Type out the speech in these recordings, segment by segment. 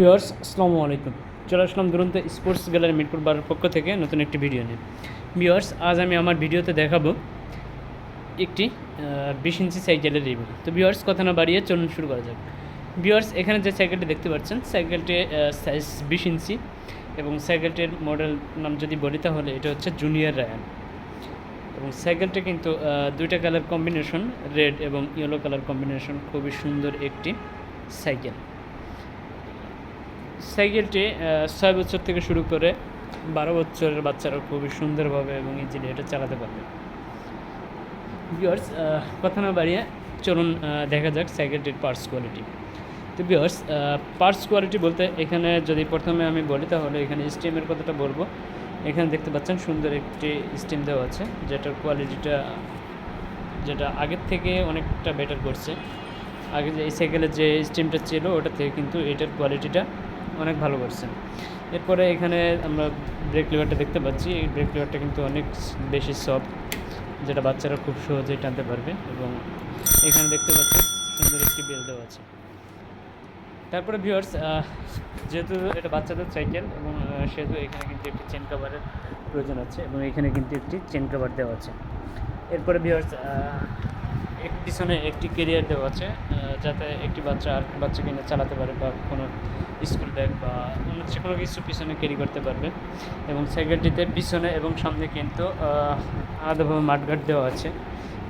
Viewers, আসসালামু আলাইকুম। চলে আসলাম দুরন্ত স্পোর্টস গ্যালারি মিরপুর বারের পক্ষ থেকে নতুন একটি ভিডিও নিয়ে। ভিউয়ার্স, আজ আমি আমার ভিডিওতে দেখাবো একটি বিশ ইঞ্চি সাইকেলের রিভিউ। তো ভিউয়ার্স, কথা না বাড়িয়ে চলুন শুরু করা যাক। ভিউয়ার্স, এখানে যে সাইকেলটি দেখতে পাচ্ছেন, সাইকেলটি সাইজ বিশ ইঞ্চি এবং সাইকেলটির মডেল নাম যদি বলি তাহলে এটা হচ্ছে জুনিয়র রায়ান এবং সাইকেলটি কিন্তু দুইটা কালার কম্বিনেশন রেড এবং ইয়েলো কালার কম্বিনেশন খুবই সুন্দর একটি সাইকেল। সাইকেলটি ছয় বছর থেকে শুরু করে বারো বছরের বাচ্চারা খুবই সুন্দরভাবে এবং ইজিলি এটা চালাতে পারবে। বিয়ার্স কথা না বাড়িয়ে চলুন দেখা যাক সাইকেলটির পার্টস কোয়ালিটি তো বিয়ার্স পার্টস কোয়ালিটি বলতে এখানে যদি প্রথমে আমি বলি, তাহলে এখানে স্টিমের কথাটা বলব। এখানে দেখতে পাচ্ছেন সুন্দর একটি স্টিম দেওয়া আছে, যেটার কোয়ালিটিটা যেটা আগের থেকে অনেকটা বেটার করছে। আগে যে এই সাইকেলের যে স্টিমটা ছিল, ওটা থেকে কিন্তু এটার কোয়ালিটিটা অনেক ভালো করছে এরপরে এখানে আমরা ব্রেক লিভারটা দেখতে পাচ্ছি। এই ব্রেক লিভারটা কিন্তু অনেক বেশি সফট যেটা বাচ্চারা খুব সহজেই টানতে পারবে এবং এখানে দেখতে পাচ্ছি সুন্দর একটি বেল দেওয়া আছে। তারপরে ভিউয়ার্স যেহেতু এটা বাচ্চাদের সাইকেল এবং সেহেতু এখানে কিন্তু একটি চেন কাভারের প্রয়োজন আছে এবং এখানে কিন্তু একটি চেন কাভার দেওয়া আছে। এরপরে ভিউয়ার্স এক পিছনে একটি কেরিয়ার দেওয়া আছে যাতে একটি বাচ্চা আর বাচ্চা কিনে চালাতে পারে বা কোনো স্কুল ব্যাগ বা অন্য যে কোনো কিছু পিছনে ক্যারি করতে পারবে। এবং সাইকেলটিতে পিছনে এবং সামনে কিন্তু আলাদাভাবে মাঠগার্ড দেওয়া আছে,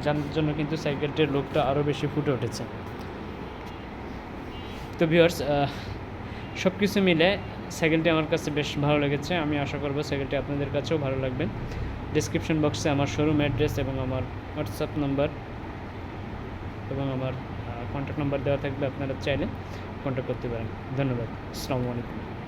যার জন্য কিন্তু সাইকেলটির লুকটা আরও বেশি ফুটে উঠেছে। তো ভিউয়ার্স সব কিছু মিলে সাইকেলটি আমার কাছে বেশ ভালো লেগেছে। আমি আশা করব সাইকেলটি আপনাদের কাছেও ভালো লাগবে। ডিসক্রিপশন বক্সে আমার শোরুম অ্যাড্রেস এবং আমার হোয়াটসঅ্যাপ নাম্বার এবং আমার কন্ট্যাক্ট নাম্বার দেওয়া থাকবে আপনারা চাইলে কন্ট্যাক্ট করতে পারেন। ধন্যবাদ। আসসালামু আলাইকুম।